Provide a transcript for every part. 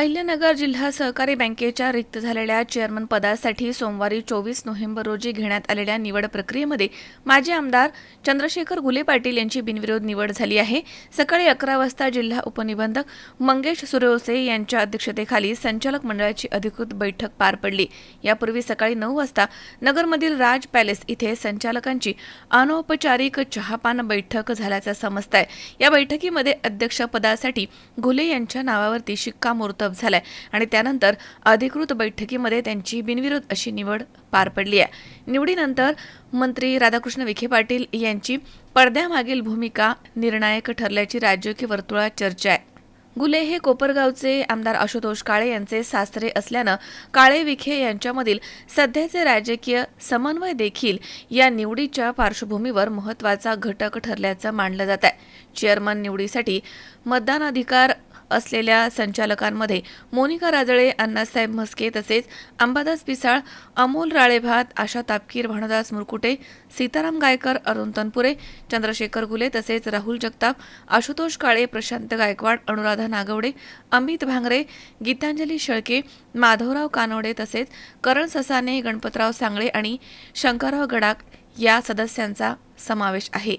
अहिल्यानगर जिल्हा सहकारी बँकेच्या रिक्त झालेल्या चेअरमन पदासाठी सोमवारी चोवीस नोव्हेंबर रोजी घेण्यात आलेल्या निवड प्रक्रियेमध्ये माजी आमदार चंद्रशेखर गुले पाटील यांची बिनविरोध निवड झाली आहे. सकाळी अकरा वाजता जिल्हा उपनिबंधक मंगेश सुरवसे यांच्या अध्यक्षतेखाली संचालक मंडळाची अधिकृत बैठक पार पडली. यापूर्वी सकाळी नऊ वाजता नगरमधील राज पॅलेस इथे संचालकांची अनौपचारिक चहापान बैठक झाल्याचं समजत आहे या बैठकीमध्ये अध्यक्षपदासाठी घुले यांच्या नावावरती शिक्कामोर्तब झालाय. आणि त्यानंतर अधिकृत बैठकीमध्ये त्यांची बिनविरोध अशी निवड पार पडली आहे. निवडीनंतर मंत्री राधाकृष्ण विखे पाटील यांची पडद्यामागील भूमिका निर्णायक ठरल्याची राजकीय वर्तुळात चर्चा आहे. गुले हे कोपरगावचे आमदार आशुतोष काळे यांचे सासरे असल्यानं काळे विखे यांच्यामधील सध्याचे राजकीय समन्वय देखील या निवडीच्या पार्श्वभूमीवर महत्त्वाचा घटक ठरल्याचं मानलं जात आहे चेअरमन निवडीसाठी मतदानाधिकार असलेल्या संचालकांमध्ये मोनिका राजळे अण्णासाहेब म्हस्के तसेच अंबादास पिसाळ अमोल राळेभात आशा तापकीर भानुदास मुरकुटे सीताराम गायकर अरुण तनपुरे चंद्रशेखर गुले तसेच राहुल जगताप आशुतोष काळे प्रशांत गायकवाड अनुराधा नागवडे अमित भांगरे गीतांजली शेळके माधवराव कानवडे तसेच करण ससाने गणपतराव सांगळे आणि शंकरराव गडाक या सदस्यांचा समावेश आहे.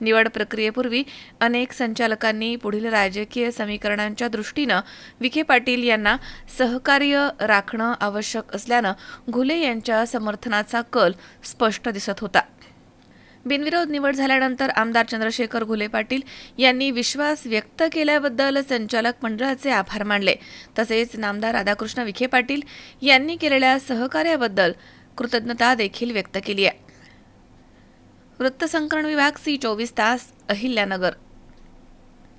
निवड प्रक्रियेपूर्वी अनेक संचालकांनी पुढील राजकीय समीकरणांच्या दृष्टीनं विखे पाटील यांना सहकार्य राखणं आवश्यक असल्यानं घुले यांच्या समर्थनाचा कल स्पष्ट दिसत होता. बिनविरोध निवड झाल्यानंतर आमदार चंद्रशेखर घुले पाटील यांनी विश्वास व्यक्त केल्याबद्दल संचालक मंडळाचे आभार मानले. तसेच नामदार राधाकृष्ण विखे पाटील यांनी केलेल्या सहकार्याबद्दल कृतज्ञता देखील व्यक्त केली आहे. वृत्तसंकलन विभाग सी चोवीस तास अहिल्यानगर